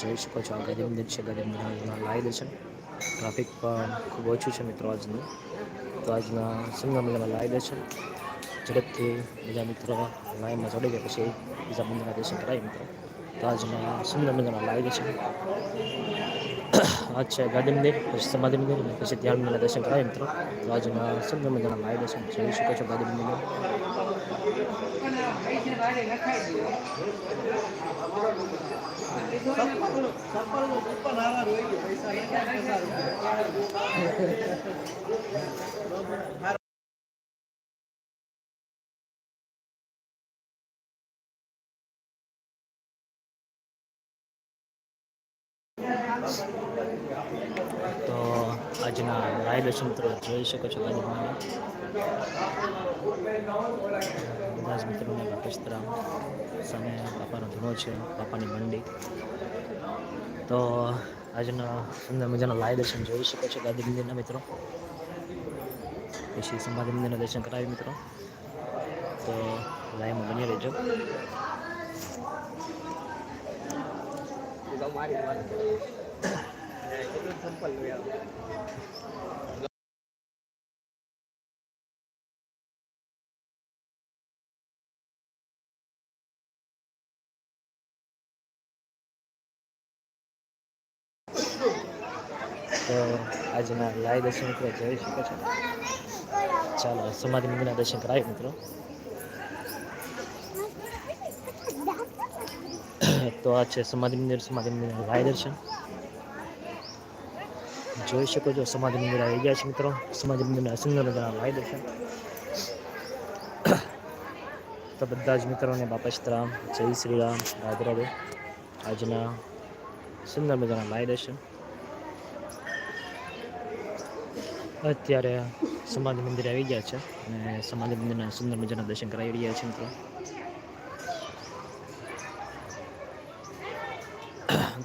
જોઈ શકો છો આ ગરીબ મંદિર ગાંધી મંદિરમાં લાવી દર્શન ટ્રાફિક પણ ખૂબ ઓછું છે મિત્રો આજનું. તો આજના સુંદર મેળામાં લાવી દર્શન ઝડપથી બીજા મિત્રો લાઈનમાં ચડી ગયા પછી બીજા મંદિરના દર્શન કરાય મિત્રો. તો આજના સુંદર મજાના લાવી દર્શન આજ છે ગાંધી મંદિર, પછી સમાધિ મંદિર પછી ધ્યાન મંદિરના દર્શન કરાય મિત્રો. તો આજના સુંદર મજાના લાવી દર્શન જોઈ શકો છો ગાંધી તો આજના રાય દર્શન તરફ જોઈ શકો છો ગાંધીમાં બધા જ મિત્રોને બાપસ્તરામ સામે બાપાનો ધૂણો છે, બાપાની મંડી. તો આજના સુંદર મજાના લાઈવ દર્શન જોઈ શકો છો ગાંધી મંદિરના મિત્રો. પછી સમાધિ મંદિરના દર્શન કરાવી મિત્રો. તો લાઈવમાં બની રહેજો. તો આજના લાઈવ દર્શન મિત્રો જોઈ શકો છો. ચાલો, સમાધિ મંદિરના દર્શન કરાય મિત્રો. તો આ છે સમાધિ મંદિર, સમાધિ મંદિરના લાઈવ દર્શન. જોઈ શકો છો, સમાધિ મંદિર આવી ગયા છે મિત્રો. સમાધિ મંદિરના સુંદર મજાના લાઈવ દર્શન. તો બધા જ મિત્રોને બાપા સીતારામ જય શ્રી રામ, રાધે આજના સુંદર મજાના લાઈવ દર્શન. અત્યારે સમાધિ મંદિર આવી ગયા છે અને સમાધિ મંદિરના સુંદર મજાના દર્શન કરાવી રહ્યા છે મિત્રો.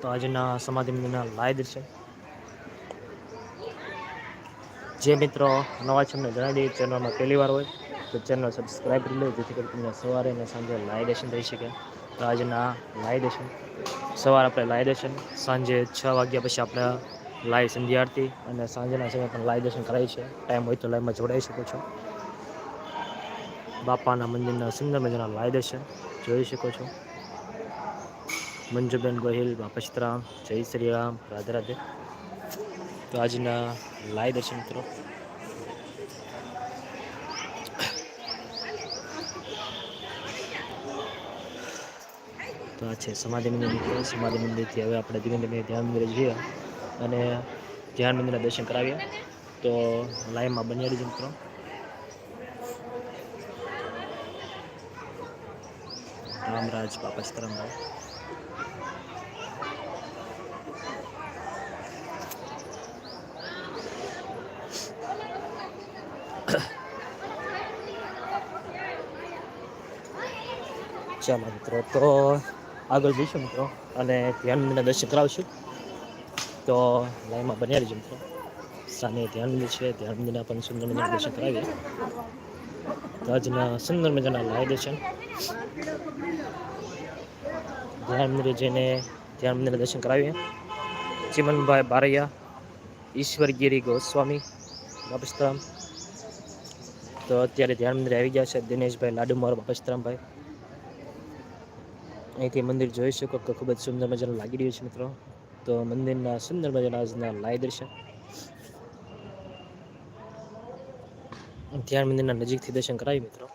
તો આજના સમાધિ મંદિરના લાઈવ દર્શન. જે મિત્રો નવા છે અમને જણાવી દઈએ, ચેનલમાં પહેલી વાર હોય તો ચેનલ સબસ્ક્રાઈબ કરી લો, જેથી કરી તમને સવારે અને સાંજે લાઈવ દર્શન થઈ શકે. તો આજના લાઈવ દર્શન. સવારે આપણે લાઈવ દર્શન, સાંજે છ વાગ્યા પછી આપણે લાઈવ સંધ્યા આરતી અને સાંજના સમયે પણ લાઈવ દર્શન કરાય છે. ટાઈમ હોય તો લાઈવમાં જોડાઈ શકો છો. બાપાના મંદિરના સુંદર મજાના લાઈવ દર્શન જોઈ શકો છો. મંજુબેન ગોહિલ બાપશ્રામ જય શ્રી રામ રાધે રાધે. તો આજના લાઈવ દર્શન મિત્રો. તો આ છે સમાધિ મંદિર સમાધિ મંદિરથી હવે આપણે ધીમે ધીમે ધ્યાન મંદિરે જઈએ. અને ધ્યાન મંદિરના દર્શન કરાવ્યા. તો લાઈવમાં બન્યા રહીજો મિત્રો. રામરાજ બાપા સીતારામભાઈ ચાલો મિત્રો, તો આગળ જઈશું મિત્રો અને ધ્યાન મંદિરના દર્શન કરાવશું. તો લાઈનમાં બન્યા રહીજો મિત્રો. સામે ધ્યાન મંદિર છે, ધ્યાન મંદિરના પણ સુંદર મજાના દર્શન કરાવીએ. તો આજના સુંદર મજાના લાઈવ દર્શન. ધ્યાન મંદિરે જઈને ધ્યાન મંદિરના દર્શન કરાવીએ. ચિમનભાઈ બારૈયા, ઈશ્વરગીરી ગોસ્વામી બાપસ્તરામ તો અત્યારે ધ્યાન મંદિરે આવી ગયા છે દિનેશભાઈ લાડુમાર બાપસ્તરામભાઈ અહીંથી મંદિર જોઈ શકો કે ખૂબ જ સુંદર મજાનું લાગી રહ્યું છે મિત્રો. તો મંદિરના સુંદર મજાના લાય દર્શન. ધ્યાન મંદિરના નજીકથી દર્શન કરાવી મિત્રો.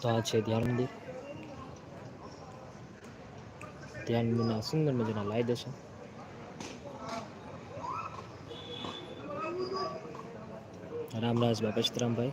તો આ છે ધ્યાન મંદિર. ધ્યાન મંદિરના સુંદર મજાના લાય દર્શન. રામરાજ બાપા સીતરામભાઈ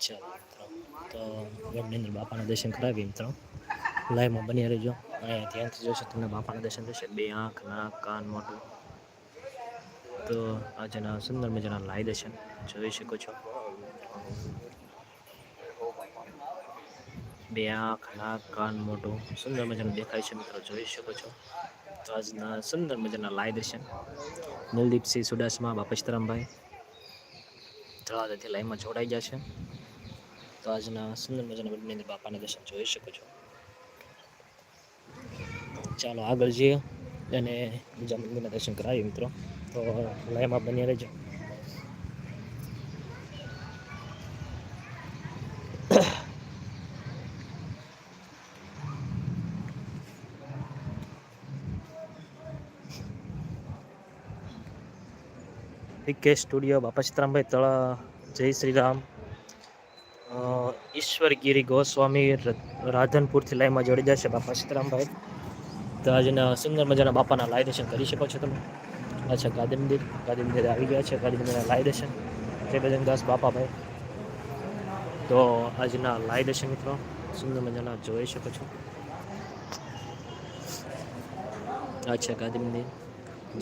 ચાલો મિત્રો. તો ગઢની અંદર બાપાના દર્શન કરાવીએ મિત્રો. લાઈવમાં બની રહેજો. અહીંયા ધ્યાનથી જોશો, તમને બાપાના દર્શન થશે. બે આંખ, નાક, કાન, મોઢું. તો આજના સુંદર મજાના લાઈ દર્શન જોઈ શકો છો. બે આંખ, નાક, કાન, મોઢું સુંદર મજાનું દેખાય છે મિત્રો. જોઈ શકો છો. તો આજના સુંદર મજાના લાઈ દર્શન. નિલદીપસિંહ સુડાસમા બાપસ્તરામભાઈ તળાવથી લાઈવમાં જોડાઈ ગયા છે. તો આજના સુંદર મજાના મંદિરની અંદર બાપાના દર્શન જોઈ શકો છો. ચાલો આગળ જઈએ અને બીજા મંદિરના દર્શન કરાવીએ મિત્રો. તો લાઈમાં બની રહેજો. સ્ટુડિયો બાપા સીતારામભાઈ તળા જય શ્રી રામ. ઈશ્વરગીરી ગોસ્વામી રાધનપુરથી લાઈનમાં જોડી જશે, બાપા સીતારામભાઈ. તો આજના સુંદર મજાના બાપાના લાઈ દર્શન કરી શકો છો તમે. અચ્છા ગાંધી મંદિર આવી ગયા છે ગાંધી મંદિરના લાઈ દર્શન જય બજરંગદાસ બાપાભાઈ. તો આજના લાઈ દર્શન મિત્રો સુંદર મજાના જોઈ શકો છો. અચ્છા ગાંધી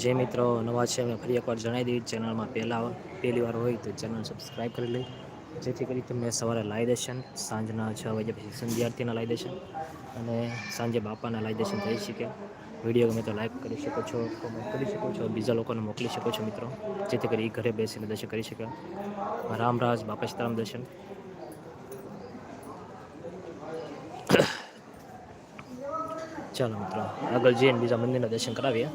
જે મિત્રો નવા છે અમે ફરી એકવાર જણાવી દઈએ ચેનલમાં પહેલાં, પહેલી વાર હોય તો ચેનલ સબસ્ક્રાઈબ કરી લઈ જેથી કરી તમને સવારે લાઈ દર્શન સાંજના છ વાગ્યા પછી સંધ્યાર્થીના લાઈ દર્શન અને સાંજે બાપાના લાઈ દર્શન થઈ શકે વીડિયો ગમે તો લાઈક કરી શકો છો કોમેન્ટ કરી શકો છો, બીજા લોકોને મોકલી શકો છો મિત્રો, જેથી કરી ઘરે બેસીને દર્શન કરી શકે. રામ રાજ, બાપા સીતારામ દર્શન. ચાલો મિત્રો, આગળ જઈને બીજા મંદિરના દર્શન કરાવીએ.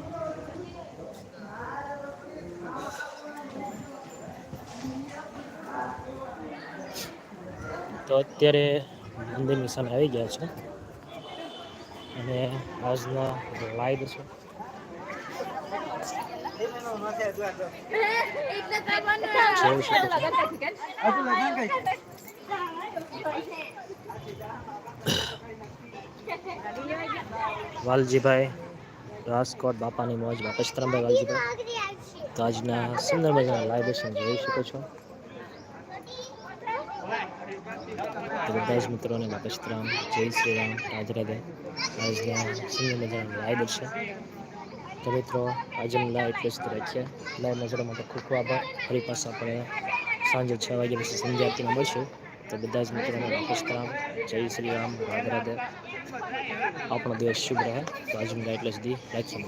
તો અત્યારે મંદિરની સામે આવી ગયા છે. અને આજના લાઈ દર્શન જોઈ શકો છો. વાલજીભાઈ રાજકોટ બાપાની મોજ બાપા સીતારામભાઈ વાલજીભાઈ. તો આજના સુંદર મજાના લાઈવ દર્શન જોઈ શકો છો. તો બધા જ મિત્રોને બાપા જય શ્રી રામ રાધે. રાધે આજના સુંદર મજાના લાઈવ દર્શન. તો મિત્રો આજનું લાઈવ એટલે રાખ્યા લાઈવ નજરો માટે ખૂબ ખૂબ આભાર. ફરી પાછા આપણે સાંજે છ વાગ્યા પછી સંધ્યા આરતીમાં મળશું. તો બધા જ મિત્રોને બાપા જય શ્રી રામ રાધે રાધે. આપણો દિવસ શુભ રહે. તો આજનું લાઈવ એટલે સુધી રાખીએ.